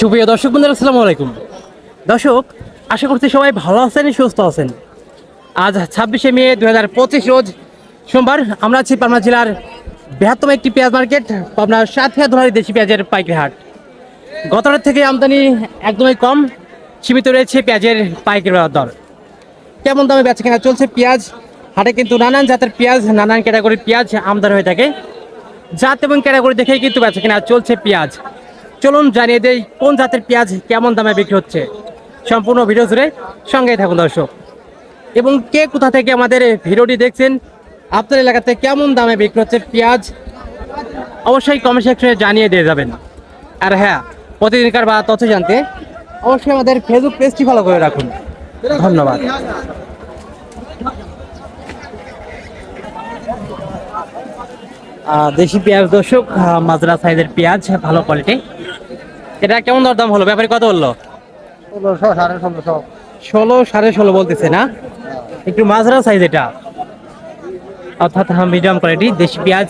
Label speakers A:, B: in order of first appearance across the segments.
A: সুপ্রিয় দর্শক বন্ধুরা, আসসালামু আলাইকুম। দর্শক, আশা করছি সবাই ভালো আছেন, সুস্থ আছেন। আজ ছাব্বিশে মে দু হাজার পঁচিশ রোজ সোমবার, আমরা আছি পাবনা জেলার বৃহত্তম একটি পেঁয়াজ মার্কেট, পাবনা সাতক্ষীরা ধরারি দেশি পেঁয়াজের পাইকারি হাট। গতরের থেকে আমদানি একদমই কম, সীমিত রয়েছে পেঁয়াজের পাইকারি দর। কেমন দামে বেচা কেনা চলছে পেঁয়াজ? হাটে কিন্তু নানান জাতের পেঁয়াজ, নানান ক্যাটাগরির পেঁয়াজ আমদানি হয়ে থাকে। জাত এবং ক্যাটাগরি দেখেই কিন্তু বেচা কেনা চলছে পেঁয়াজ। চলুন জানিয়ে দেই কোন জাতের পেঁয়াজ কেমন দামে বিক্রি হচ্ছে। সম্পূর্ণ ভিডিও জুড়ে সঙ্গেই থাকুন দর্শক। এবং কে কোথা থেকে আমাদের ভিডিওটি দেখছেন, আপনার এলাকাতে কেমন দামে বিক্রি হচ্ছে পেঁয়াজ, অবশ্যই কমেন্ট সেকশনে জানিয়ে দিয়ে যাবেন। আর হ্যাঁ প্রতিদিনকার বা তথ্য জানতে অবশ্যই আমাদের ফেসবুক পেজটি ফলো করে রাখুন। ধন্যবাদ। দেশি পেঁয়াজ দর্শক মাজরা সাইজের পেঁয়াজ, ভালো কোয়ালিটি এটা কেমন দরদাম হলো? ব্যাপারে কত বলল?
B: ষোলোশো সাড়ে ষোলোশো
A: ষোলো সাড়ে ষোলো বলতেছে না? একটু মাজরা সাইজ এটা। অর্থাৎ মিডিয়াম কোয়ালিটি দেশি পেঁয়াজ।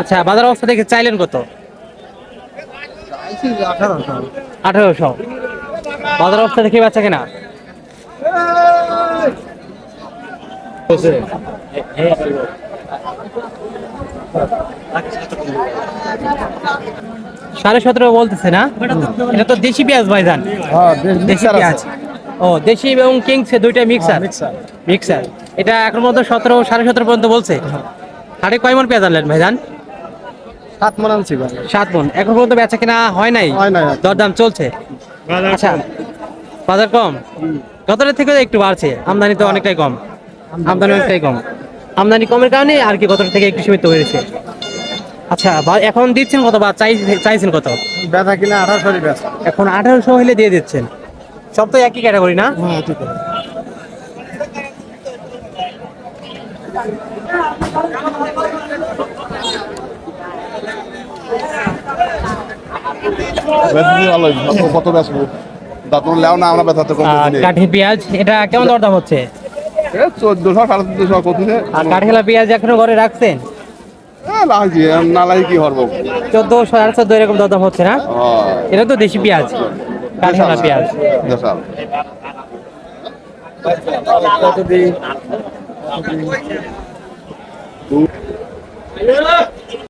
A: আচ্ছা বাজার অবস্থা দেখে চাইলেন কত?
B: আঠারোশো।
A: বাজার অবস্থা দেখে বাচ্চা কেনা? সাড়ে সতেরো বলতেছে না? এটা তো দেশি পেঁয়াজ ভাইজান।
B: হ্যাঁ
A: দেশি পেঁয়াজ। ও দেশি এবং কিংস দুইটা মিক্সার?
B: মিক্সার।
A: মিক্সার। এটা এখন মতো সতেরো সাড়ে সতেরো পর্যন্ত বলছে। হাটে কয় মন পেঁয়াজ আনলেন ভাইজান?
B: সাত মন আনছি
A: সাত মন। এখন পর্যন্ত বেচা কেনা হয় নাই?
B: হয় নাই।
A: দরদাম চলছে? আচ্ছা বাজার কম? গতরের থেকে একটু বাড়ছে। আমদানি তো অনেকটাই কম। আমদানি অনেকটাই কম। আমদানি কমের কারণে আর কি গতরের থেকে একটু সীমিত হয়েছে। আচ্ছা এখন দিচ্ছেন কত বা চাইছেন কত?
B: ব্যথা কিনা আঠারোশো
A: এখন আঠারোশো হলে দিয়ে দিচ্ছেন। সব তো একই ক্যাটাগরি না?
B: হ্যাঁ
C: কত লেও না আমরা
A: কাঠি পেঁয়াজ এটা কেমন দরদাম হচ্ছে?
C: চোদ্দশো সাড়ে চোদ্দশো করতেছে
A: আর কাঠিলা পেঁয়াজ এখনও ঘরে রাখছেন?
C: লাগছি না লাগে কি হরবো?
A: চোদ্দ সাড়ে চোদ্দ এরকম দরদাম হচ্ছে না? এটা তো দেশি পেঁয়াজ।
C: দেশাল।